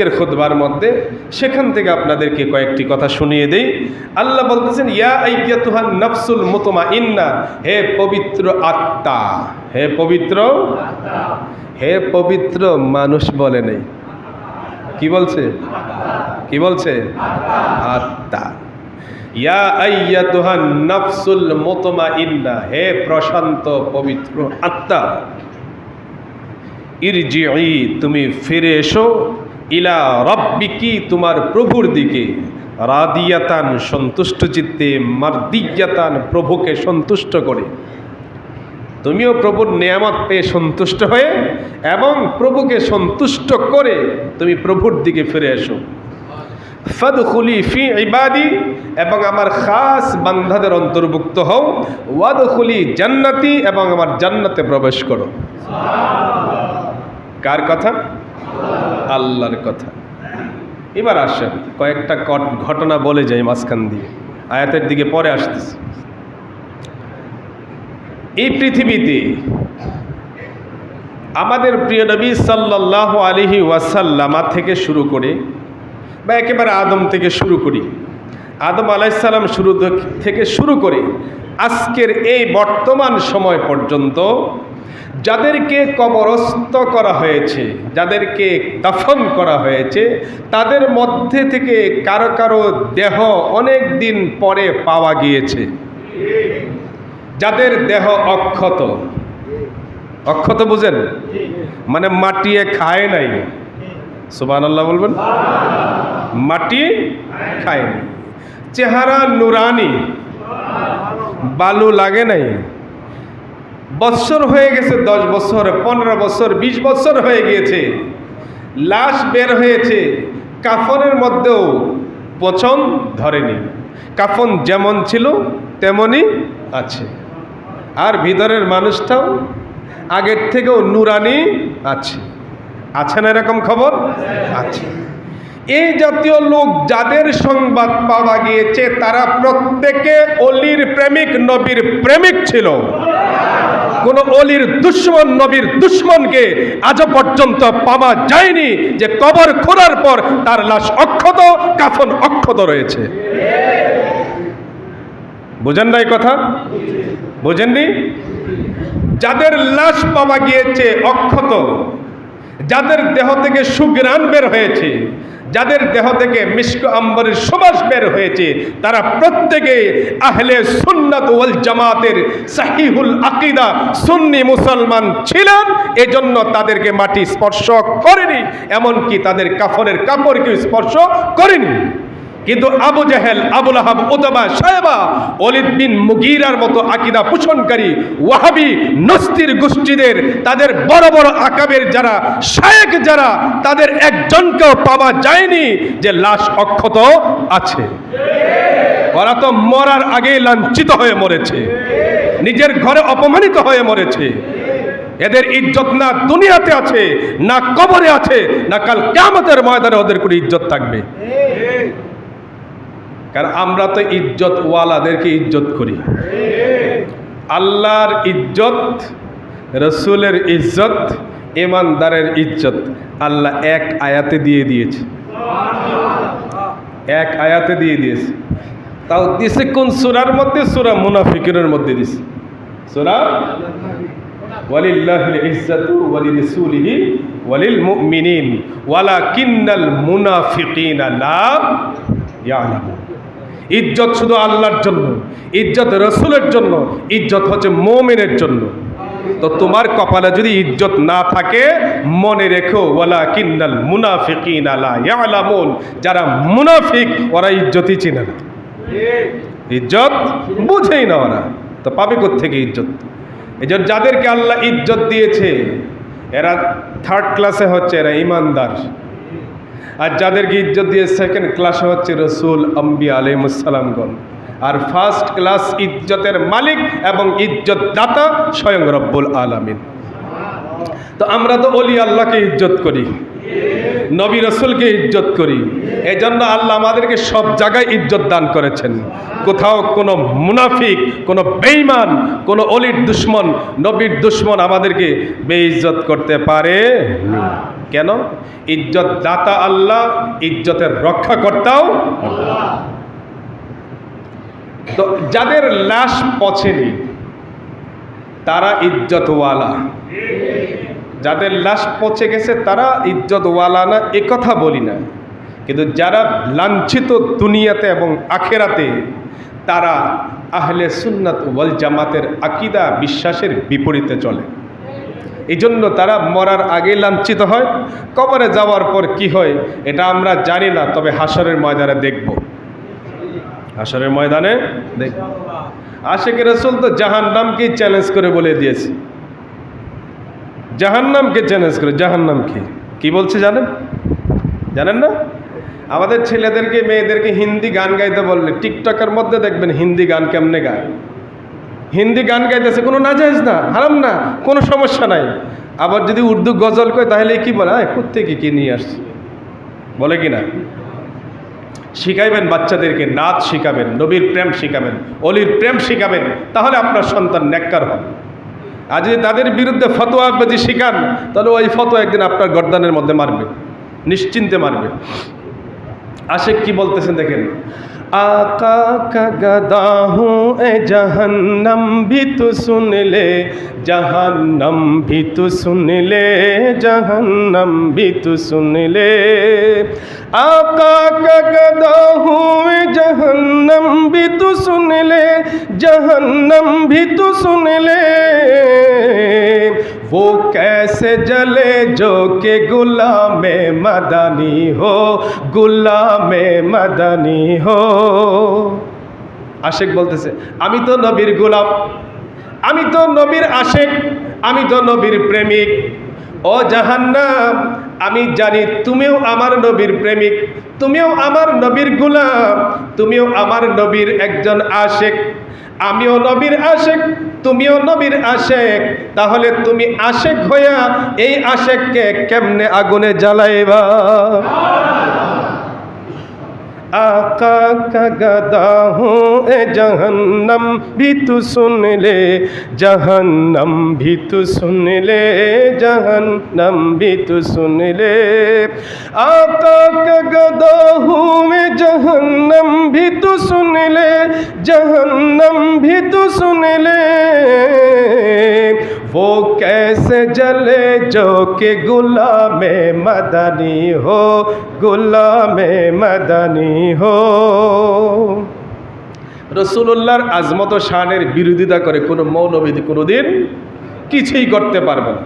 আজকের খুতবার মধ্যে সেখান থেকে আপনাদেরকে কয়েকটি কথা শুনিয়ে দেই। আল্লাহ বলতেছেন, ইয়া আইয়াতুহান নফসুল মুতমা ইন্না হে পবিত্র আত্মা। হে পবিত্র? হে পবিত্র মানুষ বলে নেই। কি বলছে? কি বলছে? আত্মা। ইয়া আইয়াতুহান নফসুল মুতমা ইন্না হে প্রশান্ত পবিত্র আত্মা। ইরজিই তুমি ফিরে এসো। ইলা রব্বিকি, তোমার প্রভুর দিকে। রাদিয়াতান সন্তুষ্ট চিত্তে, মার্দিয়াতান প্রভুকে সন্তুষ্ট করে। তুমিও প্রভুর নিয়ামত পেয়ে সন্তুষ্ট হয়ে এবং প্রভুকে সন্তুষ্ট করে তুমি প্রভুর দিকে ফিরে এসো। ফাদখুলি ফি ইবাদি, এবং আমার খাস বান্ধাদের অন্তর্ভুক্ত হও। ওয়াদ ওয়াদখুলি জান্নাতি, এবং আমার জান্নাতে প্রবেশ করো। কার কথা? আল্লাহর কথা। এবার আসেন, কয়েকটা কট- ঘটনা বলে যাই মাঝখান দিয়ে। আয়াতের দিকে পরে আসতেছে। এই পৃথিবীতে আমাদের প্রিয় নবী সাল্লাহ আলিহি ওয়াসাল্লামা থেকে শুরু করে বা একেবারে আদম থেকে শুরু করি, আদম আলাইসাল্লাম শুরু থেকে শুরু করে আজকের এই বর্তমান সময় পর্যন্ত যাদেরকে কবরস্থ করা হয়েছে, যাদেরকে দাফন করা হয়েছে, তাদের মধ্যে থেকে কারও কারও দেহ অনেক দিন পরে পাওয়া গিয়েছে। যাদের দেহ অক্ষত। অক্ষত বুঝেন? মানে মাটিয়ে খায় নাই। সুবান আল্লাহ বলবেন? মাটি খায়নি চেহারা নুরানি। বালু লাগে নাই। বৎসর হয়ে গেছে দশ বছর, পনেরো বছর, বিশ বছর হয়ে গিয়েছে। লাশ বের হয়েছে, কাফনের মধ্যেও পচন ধরেনি। কাফন যেমন ছিল, তেমনই আছে। আর ভিতরের মানুষটাও আগের থেকেও নুরানি আছে। আছে না এরকম খবর? আছে। এই জাতীয় লোক যাদের সংবাদ পাওয়া গিয়েছে, তারা প্রত্যেকে অলির প্রেমিক, নবীর প্রেমিক ছিল। কোন অলির দুশ্মন, নবীর দুশ্মনকে আজও পর্যন্ত পাওয়া যায়নি যে কবর খোঁড়ার পর তার লাশ অক্ষত, কাফন অক্ষত রয়েছে। বুঝেন না এই কথা? বুঝেননি? যাদের লাশ পাওয়া গিয়েছে অক্ষত, যাদের দেহ থেকে সুগ্রাণ বের হয়েছে যাদের দেহ থেকে মিষ্ক আম্বরের সুবাস বের হয়েছে, তারা প্রত্যেকে আহলে সুন্নাত ওয়াল জামাতের সাহিহুল আকিদা সুন্নি মুসলমান ছিলেন, এজন্য তাদেরকে মাটি স্পর্শ করেনি, এমনকি তাদের কাফনের কাপড়কেও স্পর্শ করেনি। কিন্তু আবু জাহেল আবুল আহাব উতবা সাহেবা অলিদ বিন মুগিরার মতো আকিদা পোষণকারী ওয়াহাবি নস্তির গোষ্ঠীদের, তাদের বড় বড় আকাবের যারা, শায়েক যারা, তাদের একজনকেও পাওয়া যায়নি যে লাশ অক্ষত আছে। ওরা তো মরার আগেই লাঞ্ছিত হয়ে মরেছে। নিজের ঘরে অপমানিত হয়ে মরেছে। এদের ইজ্জত না দুনিয়াতে আছে, না কবরে আছে, না কাল কেমতের ময়দানে ওদের কোনো ইজ্জত থাকবে। কারণ আমরা তো ইজ্জত ওয়ালাদেরকে ইজ্জত করি। আল্লাহর ইজ্জত, রসুলের ইজ্জত, ইমানদারের ইজ্জত আল্লাহ এক আয়াতে দিয়ে দিয়েছে। এক আয়াতে দিয়ে দিয়েছে। তাও দিছে কোন সুরার মধ্যে? সুরা মুনাফিকের মধ্যে দিছে সুরা? ওয়ালিল্লাহিল ওয়ালিল মুনাফিকিনা ইয়ালামুন। ইজ্জত শুধু আল্লাহর জন্য, ইজ্জত রসুলের জন্য, ইজ্জত হচ্ছে মোমেনের জন্য। তো তোমার কপালে যদি ইজ্জত না থাকে, মনে রেখো ওয়ালা কিন্নাল মুনাফিকিন আলা যারা মুনাফিক, ওরা ইজ্জতই চিনে না। ইজ্জত বুঝেই না ওরা। তো পাবে থেকে ইজ্জত? এই যাদেরকে আল্লাহ ইজ্জত দিয়েছে, এরা থার্ড ক্লাসে হচ্ছে, এরা ইমানদার। আর যাদেরকে ইজ্জত দিয়ে সেকেন্ড ক্লাসে হচ্ছে রসুল আম্বি আলিমুসালামগণ আর ফার্স্ট ক্লাস ইজ্জতের মালিক এবং ইজ্জতদাতা স্বয়ং রব্বুল আলমিন। তো আমরা তো অলি আল্লাহকে ইজ্জত করি। নবী রসুলকে ইজ্জত করি। এই জন্য আল্লাহ আমাদেরকে সব জায়গায় ইজ্জত দান করেছেন। কোথাও কোনো মুনাফিক, কোনো বেইমান কোনো অলির দুশ্মন, নবীর দুশ্মন আমাদেরকে বেইজ্জত করতে পারে কেন? ইজ্জত দাতা আল্লাহ, ইজ্জতের রক্ষাকর্তাও। তো যাদের লাশ পছেনি তারা ইজ্জতওয়ালা। যাদের লাশ পচে গেছে, তারা ইজ্জতওয়ালা না কথা বলি না। কিন্তু যারা লাঞ্ছিত দুনিয়াতে এবং আখেরাতে, তারা আহলে সুন্নাত ওয়াল জামাতের আকিদা বিশ্বাসের বিপরীতে চলে। এই জন্য তারা মরার আগে লাঞ্ছিত হয়, কবরে যাওয়ার পর কি হয়, এটা আমরা জানি না, তবে হাসরের ময়দানে দেখব। হাসরের ময়দানে দেখব। আশেখ রসুল তো জাহান নামকেই চ্যালেঞ্জ করে বলে দিয়েছে। জাহান্নামকে চ্যালেঞ্জ করে জাহান্নামকে কি? কি বলছে জানেন? জানেন না? আমাদের ছেলেদেরকে, মেয়েদেরকে হিন্দি গান গাইতে বললে, টিকটকের মধ্যে দেখবেন হিন্দি গান কেমনে গায়। হিন্দি গান গাইতেছে, কোনো নাজাইজ না, হারাম না, কোনো সমস্যা নাই। আবার যদি উর্দু গজল কয়, তাহলে কি বলে? হ্যাঁ কোথেকে কি নিয়ে আসছে? বলে কি না? শিখাইবেন বাচ্চাদেরকে, নাচ শিখাবেন, নবীর প্রেম শিখাবেন, অলির প্রেম শিখাবেন, তাহলে আপনার সন্তান নেককার হবে। আর যদি তাদের বিরুদ্ধে ফতোয়া যদি শিখান তাহলে ওই ফতোয়া একদিন আপনার গর্দানের মধ্যে মারবে নিশ্চিন্তে মারবে আশেক কি বলতেছেন দেখেন आका का गदा हूँ ए जहन्नम भी तू सुन ले जहन्नम भी तू सुन ले जहन्नम भी तू सुन ले आका का गदा हूँ ए जहन्नम भी तू सुन ले जहन्नम भी तू सुन ले वो कैसे जले जो के गुलाम मदनी हो गुलाम मदनी हो আশেক বলতেছে আমি তো নবীর গোলাম আমি তো নবীর আশেক আমি তো নবীর প্রেমিক ও জাহান্নাম আমি জানি তুমিও আমার নবীর প্রেমিক, তুমিও আমার নবীর গুলাম, তুমিও আমার নবীর একজন আশেক। আমিও নবীর আশেক, তুমিও নবীর আশেক। তাহলে তুমি আশেক হইয়া এই আশেককে কেমনে আগুনে জ্বালাইবা? आका का गदा हूँ ए जहन्नम भी तू सुन ले जहन्नम भी तू सुन ले जहन्नम भी तू सुन ले आका का गदा हूँ मैं जहन्नम भी तू सुन ले जहन्नम भी तू सुन ले वो कैसे जले जो कि गुलाम मदनी हो गुलाम मदनी हो রসুল্লাহর আজমত শানের বিরোধিতা করে কোনো মৌলবিধি কোনোদিন কিছুই করতে পারবে না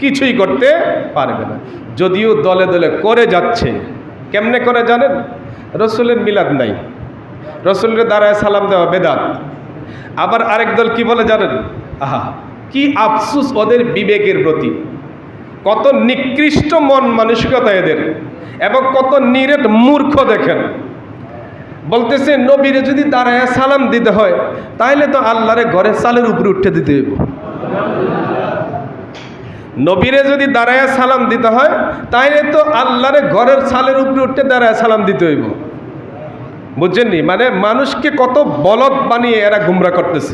কিছুই করতে পারবে না যদিও দলে দলে করে যাচ্ছে কেমনে করে জানেন রসুলের মিলাদ নাই রসুলের দ্বারায় সালাম দেওয়া বেদাত আবার আরেক দল কি বলে জানেন আহা কি আফসুস ওদের বিবেকের প্রতি? কত নিকৃষ্ট মন মানসিকতা এদের এবং কত নিরেট মূর্খ দেখেন। বলতেছে, নবীরে যদি দাঁড়ায় সালাম দিতে হয় তাহলে তো আল্লাহরে ঘরের সালের উপরে উঠে দিতে হইব। নবীরে যদি দাঁড়ায় সালাম দিতে হয় তাহলে তো আল্লাহরে ঘরের সালের উপরে উঠে দাঁড়ায় সালাম দিতে হইব। বুঝছেননি মানে মানুষকে কত বলদ বানিয়ে এরা গুমরা করতেছে।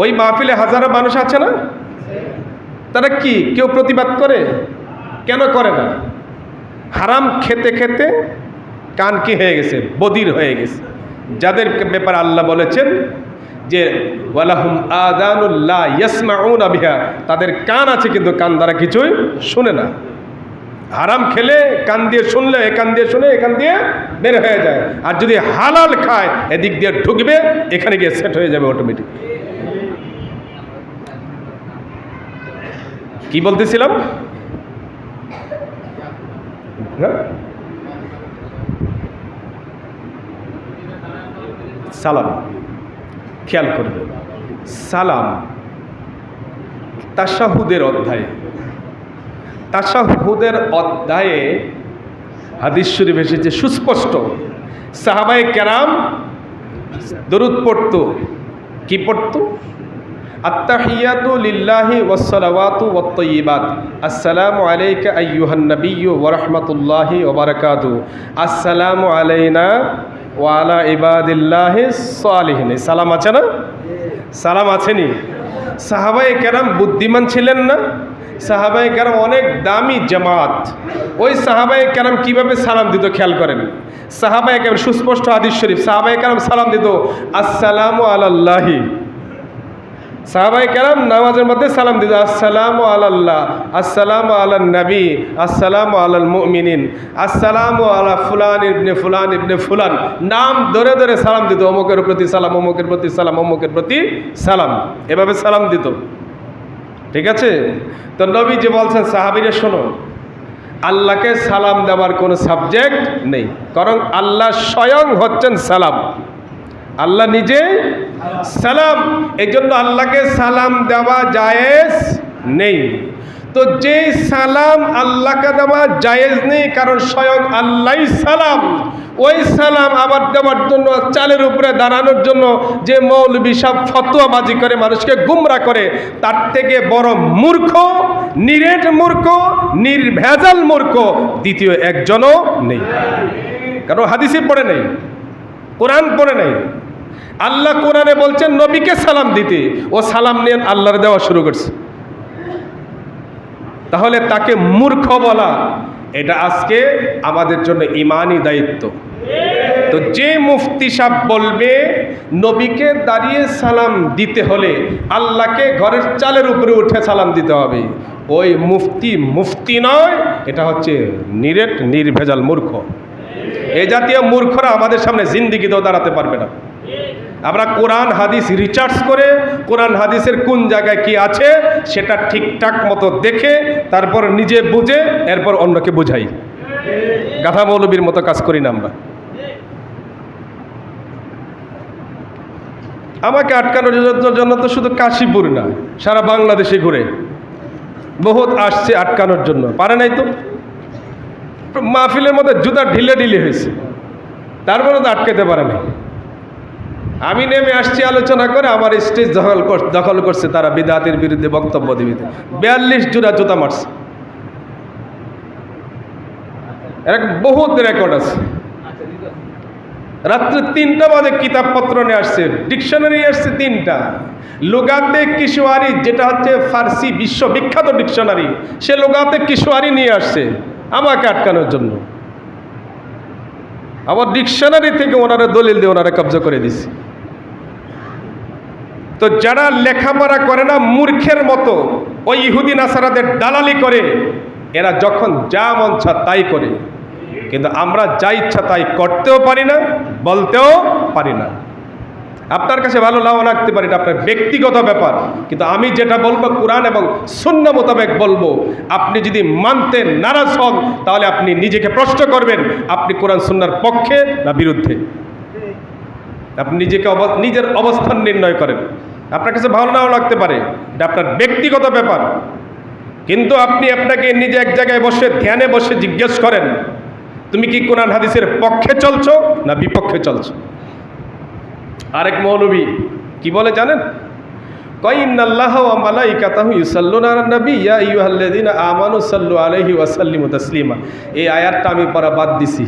ওই মাহফিলে হাজারো মানুষ আছে না? তারা কি, কেউ প্রতিবাদ করে? কেন করে না? হারাম খেতে খেতে কান কি হয়ে গেছে? বদির হয়ে গেছে। যাদের ব্যাপারে আল্লাহ বলেছেন যে, ওয়ালাহুম আদানুল্লাহ আবিহা তাদের কান আছে কিন্তু কান দ্বারা কিছুই শুনে না। হারাম খেলে কান দিয়ে শুনলে, এ কান দিয়ে শুনে এখান দিয়ে বের হয়ে যায়। আর যদি হালাল খায়, এদিক দিয়ে ঢুকবে, এখানে গিয়ে সেট হয়ে যাবে অটোমেটিক কি বলতেছিলাম? হ্যাঁ? সালাম। খেয়াল করবে। সালাম তাসাহুদের অধ্যায়ে। তাসাহুদের অধ্যায়ে হাদিস শরীফ এসেছে সুস্পষ্ট। সাহাবাই কেরাম দরুদ পড়ত। কি পড়ত? আত্তাহিয়াতু লিল্লাহি ওয়াসসালাওয়াতু ওয়াত-তাইয়্যিবাত আসসালামু আলাইকা আইয়ুহান নাবিয়্যু ওয়া রাহমাতুল্লাহি ওয়া বারাকাতুহু আসসালামু আলাইনা ওয়া আলা ইবাদিল্লাহি সালিহিন। সালাম আছে না? সালাম আছেনি সাহাবায়ে কেরাম বুদ্ধিমান ছিলেন না? সাহাবাই কেরাম অনেক দামি জামাত। ওই সাহাবাই কেরাম কীভাবে সালাম দিত খেয়াল করেন? সাহাবাই কেরাম সুস্পষ্ট হাদিস শরীফ। সাহাবাই কেরাম সালাম দিত, আসসালামু আলাল্লাহি। সাহাবাই কেরাম নামাজের মধ্যে সালাম দিত আসসালামু আলাল্লাহ, আসসালামু আল্লাহ নবী, আসসালামু আলাল মুমিনিন, আসসালামু আলা ফুলান ইবনে ফুলান ইবনে ফুলান। নাম ধরে ধরে সালাম দিত, অমুকের প্রতি সালাম, অমুকের প্রতি সালাম, অমুকের প্রতি সালাম। এভাবে সালাম দিত। ঠিক আছে? তো নবী যে বলছেন, সাহাবিরে শোনো, আল্লাহকে সালাম দেওয়ার কোনো সাবজেক্ট নেই কারণ আল্লাহ স্বয়ং হচ্ছেন সালাম। আল্লাহ নিজে সালাম। এই জন্য আল্লাহকে সালাম দেওয়া জায়েজ নেই। তো যে সালাম আল্লাহকে দেওয়া জায়েজ নেই, কারণ স্বয়ং আল্লাহ সালাম। ওই সালাম আবার দেওয়ার জন্য, চালের উপরে দাঁড়ানোর জন্য যে মৌলবী সব ফতোয়াবাজি করে, মানুষকে গুমরা করে, তার থেকে বড় মূর্খ, নিরেট মূর্খ, নির্ভেজাল মূর্খ দ্বিতীয় একজনও নেই। কারণ হাদিসে পড়ে নেই, কোরআন পড়ে নেই। আল্লাহ কোরআনে বলছেন, নবীকে সালাম দিতে। ও সালাম নিয়ে আল্লাহর দেওয়া শুরু করছে। তাহলে তাকে মূর্খ বলা, এটা আজকে আমাদের জন্য ইমানই দায়িত্ব। তো যে মুফতি সাহ বলবে, নবীকে দাঁড়িয়ে সালাম দিতে হলে আল্লাহকে ঘরের চালের উপরে উঠে সালাম দিতে হবে। ওই মুফতি মুফতি নয়, এটা হচ্ছে নিরেট, নির্ভেজাল মূর্খ। এ জাতীয় মূর্খরা আমাদের সামনে জিন্দিগিতেও দাঁড়াতে পারবে না। আমরা কোরআন, হাদিস রিচার্জ করে কোরআন, হাদিসের কোন জায়গায় কি আছে সেটা ঠিকঠাক মতো দেখে, তারপর নিজে বুঝে, এরপর অন্যকে বুঝাই। গাধা মৌলবীর মতো কাজ করি না আমরা। আমাকে আটকানোর জন্য তো শুধু কাশীপুর না, সারা বাংলাদেশে ঘুরে। বহুত আসছে আটকানোর জন্য। পারে নাই তো? মাহফিলের মধ্যে জুতা ঢিলে ঢিলে হয়েছে। তারপরে তো আটকাতে পারে না আমি নেমে আসছি, আলোচনা করে আমার স্টেজ দখল দখল করছে তারা বিদাতের বিরুদ্ধে বক্তব্য দিবে। বিয়াল্লিশ জোড়া জুতা মারছে। বহুত রেকর্ড আছে। রাত্রে তিনটা বাজে কিতাবপত্র নিয়ে আসছে, ডিকশনারি আসছে তিনটা। লোগাতে কিশোয়ারি যেটা হচ্ছে ফার্সি বিশ্ববিখ্যাত ডিকশনারি, সে লোগাতে কিশোয়ারি নিয়ে আসছে, আমাকে আটকানোর জন্য। আবার ডিকশনারি থেকে ওনারা দলিল দিয়ে ওনারা কবজা করে দিছে। তো যারা লেখাপড়া করে না, মূর্খের মতো, ওই ইহুদি নাসারাদের দালালি করে, এরা যখন যা মন চা তাই করে। কিন্তু আমরা যা ইচ্ছা তাই করতেও পারি না, বলতেও পারি না। আপনার কাছে ভালো নাও লাগতে পারে, এটা আপনার ব্যক্তিগত ব্যাপার। কিন্তু আমি যেটা বলব, কোরআন এবং শূন্য মোতাবেক বলব, আপনি যদি মানতে নারাজ হন, তাহলে আপনি নিজেকে প্রশ্ন করবেন, আপনি কোরআন সুন্নার পক্ষে না বিরুদ্ধে? আপনি নিজেকে নিজের অবস্থান নির্ণয় করেন। আপনার কাছে ভালো নাও লাগতে পারে, এটা আপনার ব্যক্তিগত ব্যাপার। কিন্তু আপনি আপনাকে নিজে এক জায়গায় বসে, ধ্যানে বসে জিজ্ঞেস করেন, তুমি কি কোরআন হাদিসের পক্ষে চলছো না বিপক্ষে চলছো? আরেক মৌলবী কি বলে জানেন? এই আমি পড়া বাদ দিছি।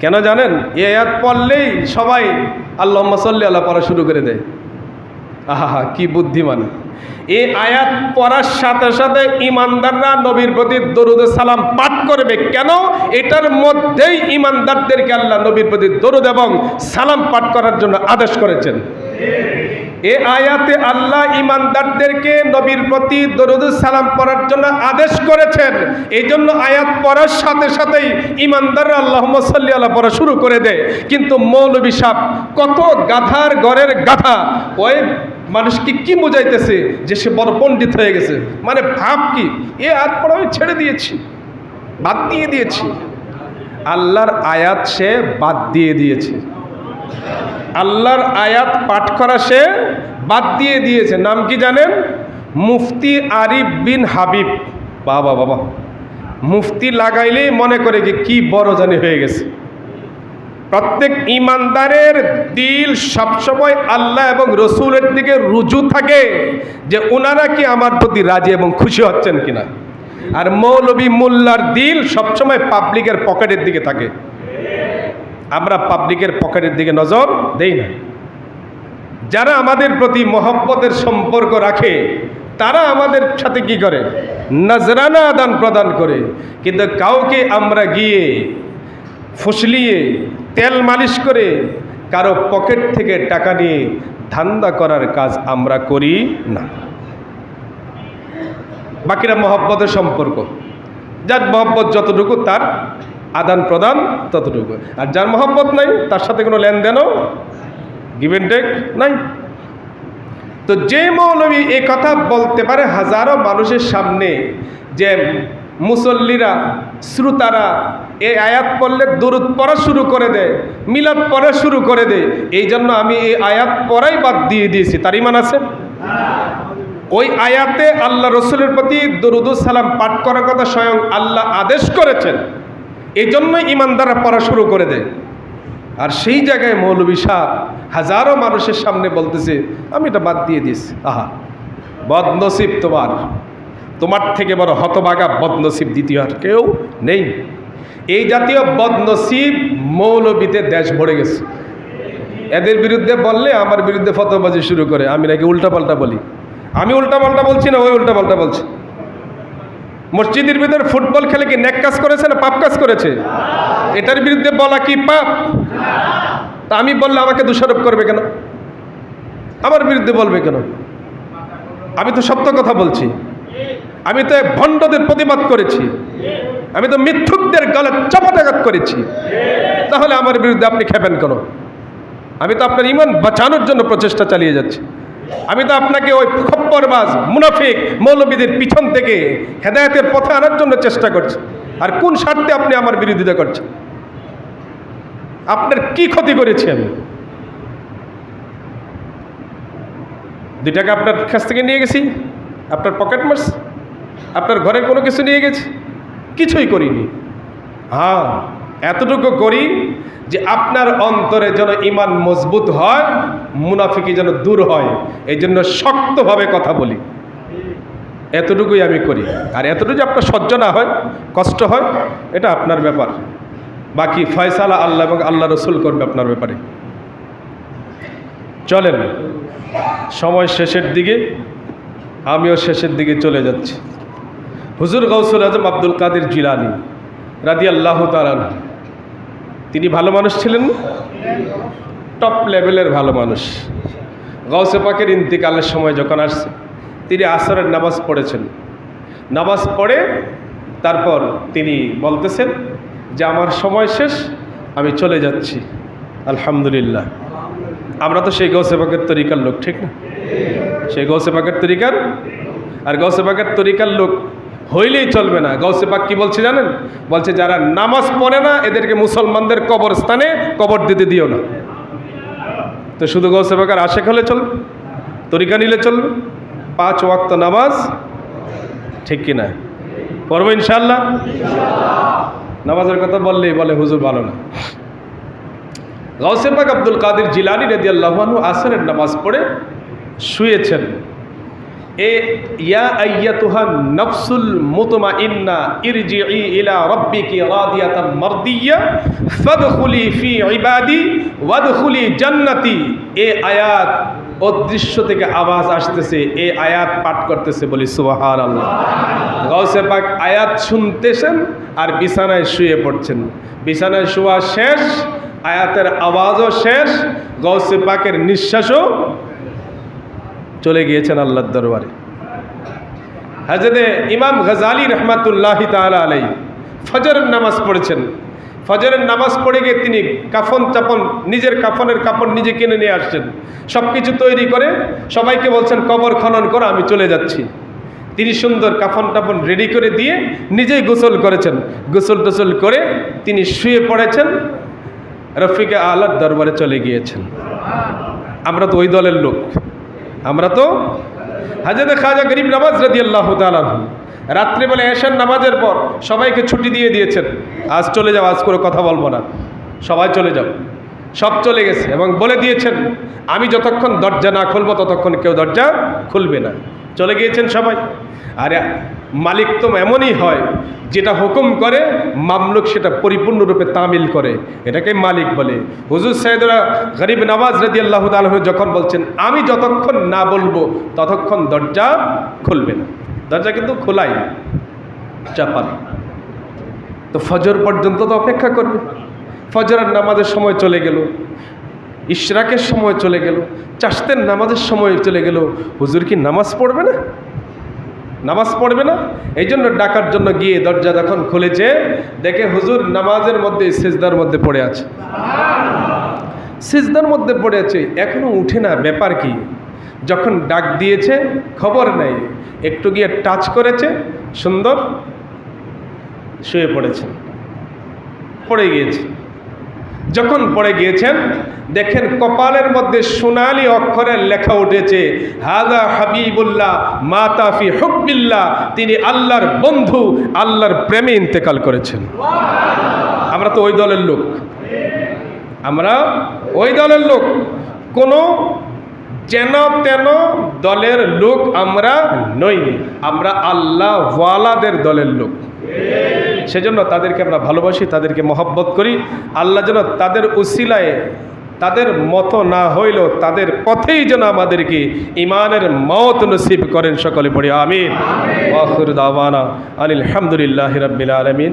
কেন জানেন? এই আয়াত পড়লেই সবাই আল্লাহুম্মা সাল্লি আল্লাহ পড়া শুরু করে দেয় আহা কি বুদ্ধিমান। এই আয়াত পড়ার সাথে সাথে ইমানদাররা নবীর প্রতি দরুদ সালাম পাঠ করবে। কেন? এটার মধ্যেই ইমানদারদেরকে আল্লাহ নবীর প্রতি দরুদ এবং সালাম পাঠ করার জন্য আদেশ করেছেন। এ আয়াতে আল্লাহ ইমানদারদেরকে নবীর প্রতি দরুদ সালাম পড়ার জন্য আদেশ করেছেন। এই জন্য আয়াত পড়ার সাথে সাথেই ইমানদাররা আল্লাহ সাল্লি পড়া শুরু করে দেয়। কিন্তু মৌলবী সাপ কত গাধার ঘরের গাধা? ওই মানুষকে কি বোঝাইতেছে যে সে বড় পণ্ডিত হয়ে গেছে? মানে ভাব কি? এ আয়াত পড়া আমি ছেড়ে দিয়েছি, বাদ দিয়ে দিয়েছি। আল্লাহর আয়াত সে বাদ দিয়ে দিয়েছে। আল্লাহর আয়াত পাঠ করা সে বাদ দিয়ে দিয়েছে। নাম কি জানেন? মুফতি আরিফ বিন হাবিব। বাবা বাবা। মুফতি লাগাইলেই মনে করে যে কি বড় জানি হয়ে গেছে। প্রত্যেক ইমানদারের দিল সবসময় আল্লাহ এবং রসুলের দিকে রুজু থাকে যে ওনারা কি আমার প্রতি রাজি এবং খুশি হচ্ছেন কিনা। আর মৌলবী মোল্লার দিল সবসময় পাবলিকের পকেটের দিকে থাকে। আমরা পাবলিকের পকেটের দিকে নজর দেই না। যারা আমাদের প্রতি মহব্বতের সম্পর্ক রাখে, তারা আমাদের সাথে কি করে? নজরানা আদান প্রদান করে। কিন্তু কাউকে আমরা গিয়ে ফুসলিয়ে, তেল মালিশ করে কারও পকেট থেকে টাকা নিয়ে ধান্দা করার কাজ আমরা করি না। বাকিরা মহব্বতের সম্পর্ক। যার মহব্বত যতটুকু, তার আদান প্রদান ততটুকু। আর যার মহব্বত নাই, তার সাথে কোনো লেনদেনও গিভেন টেক নাই। তো যে মৌলবী এ কথা বলতে পারে হাজারো মানুষের সামনে যে মুসল্লিরা, শ্রোতারা এই আয়াত পড়লে দরুদ পড়া শুরু করে দেয়, মিলাদ পড়া শুরু করে দেয়। এই জন্য আমি এই আয়াত পড়াই বাদ দিয়ে দিয়েছি। তার ইমান আছে? ওই আয়াতে আল্লাহ রসুলের প্রতি দরুদুস সালাম পাঠ করার কথা স্বয়ং আল্লাহ আদেশ করেছেন। এই জন্যই ইমানদাররা পড়া শুরু করে দেয়। আর সেই জায়গায় মৌলবী সাহ হাজারো মানুষের সামনে বলতেছে, আমি এটা বাদ দিয়ে দিস আহা, বদনসিব তোমার। তোমার থেকে বড় হতভাগা বদনসিব দ্বিতীয় আর কেউ নেই। এই জাতীয় বদনসিব মৌলবীতে দেশ ভরে গেছে। এদের বিরুদ্ধে বললে আমার বিরুদ্ধে ফতোবাজি শুরু করে। আমি নাকি উল্টাপাল্টা বলি? আমি উল্টাপাল্টা বলছি না ওই উল্টাপাল্টা বলছি? মসজিদের ভিতরে ফুটবল খেলে কি নেক কাজ করেছে না পাপ কাজ করেছে? এটার বিরুদ্ধে বলা কি পাপ? তা আমি বললে আমাকে দোষারোপ করবে কেন? আমার বিরুদ্ধে বলবে কেন? আমি তো সত্য কথা বলছি। আমি তো ভণ্ডদের প্রতিবাদ করেছি। আমি তো মিথ্যুকদের গলা চাপাটাঘাত করেছি। তাহলে আমার বিরুদ্ধে আপনি খেপেন কেন? আমি তো আপনার ইমান বাঁচানোর জন্য প্রচেষ্টা চালিয়ে যাচ্ছি। আমি তো আপনাকে ওই খপ্পরবাজ মুনাফিক, মৌলবীদের পিছন থেকে হেদায়তের পথে আনার জন্য চেষ্টা করছি। আর কোন স্বার্থে আপনি আমার বিরোধিতা করছেন? আপনার কি ক্ষতি করেছি আমি? দুই টাকা আপনার কাছ থেকে নিয়ে গেছি, আপনার পকেট মার্স, আপনার ঘরে কোনো কিছু নিয়ে গেছি, কিছুই করিনি। হ্যাঁ। এতটুকু করি যে আপনার অন্তরে যেন ইমান মজবুত হয়, মুনাফিকি যেন দূর হয় এই জন্য শক্তভাবে কথা বলি। এতটুকুই আমি করি। আর এতটুকু আপনার সহ্য না হয়, কষ্ট হয়, এটা আপনার ব্যাপার। বাকি ফয়সালা আল্লাহ এবং আল্লাহ রসুল করবে আপনার ব্যাপারে। চলেন, সময় শেষের দিকে, আমিও শেষের দিকে চলে যাচ্ছি। হুজুর গৌসুল আজম আব্দুল কাদের জিলানি রাদি আল্লাহ তালান তিনি ভালো মানুষ ছিলেন? টপ লেভেলের ভালো মানুষ। গৌসে পাকের ইন্তিকালের সময় যখন আসছে, তিনি আসরের নামাজ পড়েছেন। নামাজ পড়ে তারপর তিনি বলতেছেন যে, আমার সময় শেষ, আমি চলে যাচ্ছি। আলহামদুলিল্লাহ। আমরা তো সেই গৌসে পাকের তরিকার লোক, ঠিক না? সেই গৌসে পাকের তরিকার? আর গৌসে পাকের তরিকার লোক হইলেই চলবে না। গৌসে পাক কি বলছে জানেন? বলছে, যারা নামাজ পড়ে না, এদেরকে মুসলমানদের কবরস্থানে কবর দিতে দিও না। তো শুধু গৌসে পাকের আশেখ হলে চলবে? তরিকা নিলে চলবে? পাঁচ ওয়াক্ত নামাজ ঠিক কিনা? পড়ব ইনশাল্লাহ নামাজের কথা বললেই বলে, হুজুর ভালো না। গাউসে পাক আব্দুল কাদের জিলানি রেদি আল্লাহানু আসরের নামাজ পড়ে শুয়েছেন। এ, ইয়া আইয়াতুহা নফসুল মুতমাইন্না ইরজিই ইলা রাব্বিকি রাদিয়াতাম মারদিয়া ফাদখুলি ফি ইবাদি ওয়াদখুলি জান্নাতি। এ আয়াত অদৃশ্য থেকে আওয়াজ আসতেছে এই আয়াত পাঠ করতেছে বলি সুবাহার আল্লাহ গাউসে পাক আয়াত শুনতেছেন আর বিছানায় শুয়ে পড়ছেন। বিছানায় শোয়া শেষ, আয়াতের আওয়াজও শেষ গৌসে পাকের নিঃশ্বাসও চলে গিয়েছেন আল্লাহর দরবারে। হাজরতে ইমাম গজালি রহমাতুল্লাহ তালা আলাই ফজরের নামাজ পড়েছেন। ফজরের নামাজ পড়ে গিয়ে তিনি কাফন চাপন, নিজের কাফনের কাপড় নিজে কিনে নিয়ে আসছেন। সব কিছু তৈরি করে সবাইকে বলছেন, কবর খনন করো, আমি চলে যাচ্ছি। তিনি সুন্দর কাফন টাফন রেডি করে দিয়ে নিজেই গোসল করেছেন। গোসল টোসল করে তিনি শুয়ে পড়েছেন, রফিকে আলার দরবারে চলে গিয়েছেন। আমরা তো ওই দলের লোক। আমরা তো হাজরত খাজা গরিব নামাজ রাদি আল্লাহ তালাহু রাত্রিবেলা এসেন নামাজের পর সবাইকে ছুটি দিয়ে দিয়েছেন। আজ চলে যাও, আজ করে কথা বলব না। সবাই চলে যাও। সব চলে গেছে এবং বলে দিয়েছেন, আমি যতক্ষণ দরজা না খুলবো ততক্ষণ কেউ দরজা খুলবে না। চলে গিয়েছেন সবাই। আর, মালিক তো এমনই হয়, যেটা হুকুম করে, মামলুক সেটা পরিপূর্ণরূপে তামিল করে। এটাকে মালিক বলে। হুজুর সাহেদরা গরিব নওয়াজ রদি আল্লাহ তালহ যখন বলছেন, আমি যতক্ষণ না বলব, ততক্ষণ দরজা খুলবে না। দরজা কিন্তু খোলাই চাপাল তো ফজর পর্যন্ত তো অপেক্ষা করবে। ফজরের নামাজের সময় চলে গেল। ইশরাকের সময় চলে গেল, চাষতের নামাজের সময় চলে গেল। হুজুর কি নামাজ পড়বে না? নামাজ পড়বে না? এই জন্য ডাকার জন্য গিয়ে দরজা যখন খুলেছে, দেখে হুজুর নামাজের মধ্যে, সেজদার মধ্যে পড়ে আছে। সিজদার মধ্যে পড়ে আছে, এখনও উঠে না, ব্যাপার কি? যখন ডাক দিয়েছে, খবর নেই, একটু গিয়ে টাচ করেছে, সুন্দর, শুয়ে পড়েছেন পড়ে গিয়েছে। যখন পড়ে গিয়েছেন, দেখেন কপালের মধ্যে সোনালি অক্ষরের লেখা উঠেছে, হাদা হাবিবুল্লাহ মাতাফি হব্বিল্লাহ তিনি আল্লাহর বন্ধু, আল্লাহর প্রেমে ইন্তেকাল করেছেন। আমরা তো ওই দলের লোক। আমরা ওই দলের লোক। কোনো যেন তেন দলের লোক আমরা নই। আমরা আল্লাহ ওয়ালাদের দলের লোক। সেজন্য তাদেরকে আমরা ভালোবাসি তাদেরকে মহব্বত করি। আল্লাহ যেন তাদের উসিলায় তাদের মতো না হইল তাদের পথেই যেন আমাদেরকে ইমানের মত নসিব করেন সকলে পড়ি আমিন। আনিল আলহামদুলিল্লাহ রবিল আলমিন।